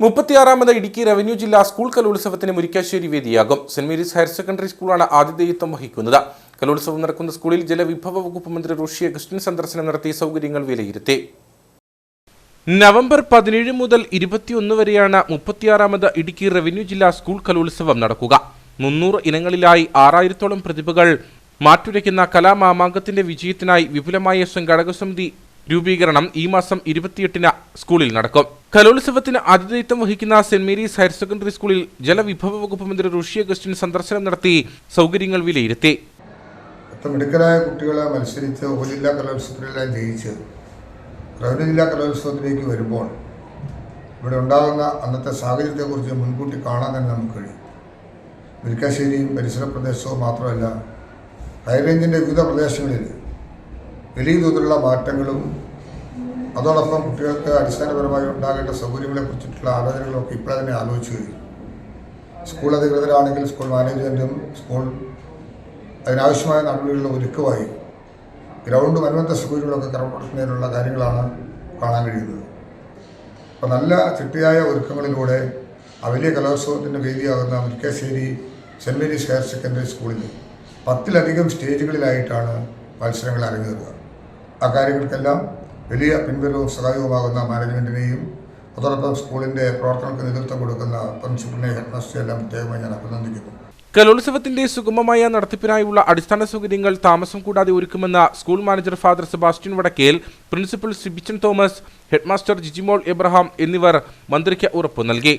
മുപ്പത്തിയാറാമത് Idukki revenue ജില്ലാ school കലോത്സവത്തിന് മുരിക്കാശ്ശേരി വേദിയാകും. സെന്റ് മേരീസ് ഹയർ സെക്കൻഡറി സ്കൂളാണ് ആതിഥേയത്വം വഹിക്കുന്നത്. കലോത്സവം നടക്കുന്ന സ്കൂളിൽ ജലവിഭവ വകുപ്പ് മന്ത്രി ഋഷി അഗസ്റ്റിൻ സന്ദർശനം നടത്തി സൗകര്യങ്ങൾ വിലയിരുത്തി. നവംബർ പതിനേഴ് മുതൽ ഇരുപത്തിയൊന്ന് വരെയാണ് മുപ്പത്തിയാറാമത് ഇടുക്കി റവന്യൂ ജില്ലാ സ്കൂൾ കലോത്സവം നടക്കുക. മുന്നൂറ് ഇനങ്ങളിലായി ആറായിരത്തോളം പ്രതിഭകൾ മാറ്റുരയ്ക്കുന്ന കലാമാമാങ്കത്തിന്റെ വിജയത്തിനായി വിപുലമായ സംഘാടക സമിതി രൂപീകരണം ഈ മാസം ഇരുപത്തിയെട്ടിന് സ്കൂളിൽ നടക്കും. കലോത്സവത്തിന് ആതിഥേയത്വം വഹിക്കുന്ന സെന്റ് മേരീസ് ഹയർ സെക്കൻഡറി സ്കൂളിൽ ജലവിഭവ വകുപ്പ് മന്ത്രി ഋഷി അഗസ്റ്റിൻ സന്ദർശനം നടത്തി സൗകര്യങ്ങൾ വിലയിരുത്തി. മിടുക്കരായ കുട്ടികളെ മത്സരിച്ച് ഉപജില്ലാ കലോത്സവത്തിലെല്ലാം ജയിച്ച് റവന്യൂ ജില്ലാ കലോത്സവത്തിലേക്ക് വരുമ്പോൾ ഇവിടെ ഉണ്ടാകുന്ന അന്നത്തെ സാഹചര്യത്തെക്കുറിച്ച് മുൻകൂട്ടി കാണാൻ തന്നെ നമുക്ക് കഴിയും. മുരിക്കാശ്ശേരിയും പരിസര പ്രദേശവും മാത്രമല്ല ഹൈറേഞ്ചിന്റെ വിവിധ പ്രദേശങ്ങളിൽ വലിയ തോതിലുള്ള മാറ്റങ്ങളും അതോടൊപ്പം കുട്ടികൾക്ക് അടിസ്ഥാനപരമായി ഉണ്ടാകേണ്ട സൗകര്യങ്ങളെക്കുറിച്ചിട്ടുള്ള ആലോചനകളൊക്കെ ഇപ്പോഴെ തന്നെ ആലോചിച്ചു കഴിഞ്ഞു സ്കൂൾ അധികൃതരാണെങ്കിൽ സ്കൂൾ മാനേജ്മെന്റും സ്കൂൾ അതിനാവശ്യമായ നടപടികളുടെ ഒരുക്കമായി ഗ്രൗണ്ട് അനുബന്ധ സൗകര്യങ്ങളൊക്കെ ക്രമപ്പെടുത്തുന്നതിനുള്ള കാര്യങ്ങളാണ് കാണാൻ കഴിയുന്നത്. അപ്പോൾ നല്ല ചിട്ടയായ ഒരുക്കങ്ങളിലൂടെ ആ വലിയ കലോത്സവത്തിന്റെ വേദിയാകുന്ന Murikkassery Saint Mary's higher secondary സ്കൂളിൽ പത്തിലധികം സ്റ്റേജുകളിലായിട്ടാണ് മത്സരങ്ങൾ അരങ്ങേറുക. ആ കാര്യങ്ങൾക്കെല്ലാം വലിയ പിൻവലവും സഹായവുമാകുന്ന മാനേജ്മെന്റിനെയും അതോടൊപ്പം സ്കൂളിന്റെ പ്രവർത്തനങ്ങൾക്ക് നേതൃത്വം കൊടുക്കുന്ന പ്രിൻസിപ്പളിനെ ഹെഡ്മാസ്റ്ററെ എല്ലാം പ്രത്യേകമായി ഞാൻ അഭിനന്ദിക്കുന്നു. കലോത്സവത്തിന്റെ സുഗമമായ നടത്തിപ്പിനായുള്ള അടിസ്ഥാന സൗകര്യങ്ങൾ താമസം കൂടാതെ ഒരുക്കുമെന്ന school manager father Sebastian Vadakkel principal Sibichan Thomas headmaster Jijimol Abraham എന്നിവർ മന്ത്രിക്ക് ഉറപ്പു നൽകി.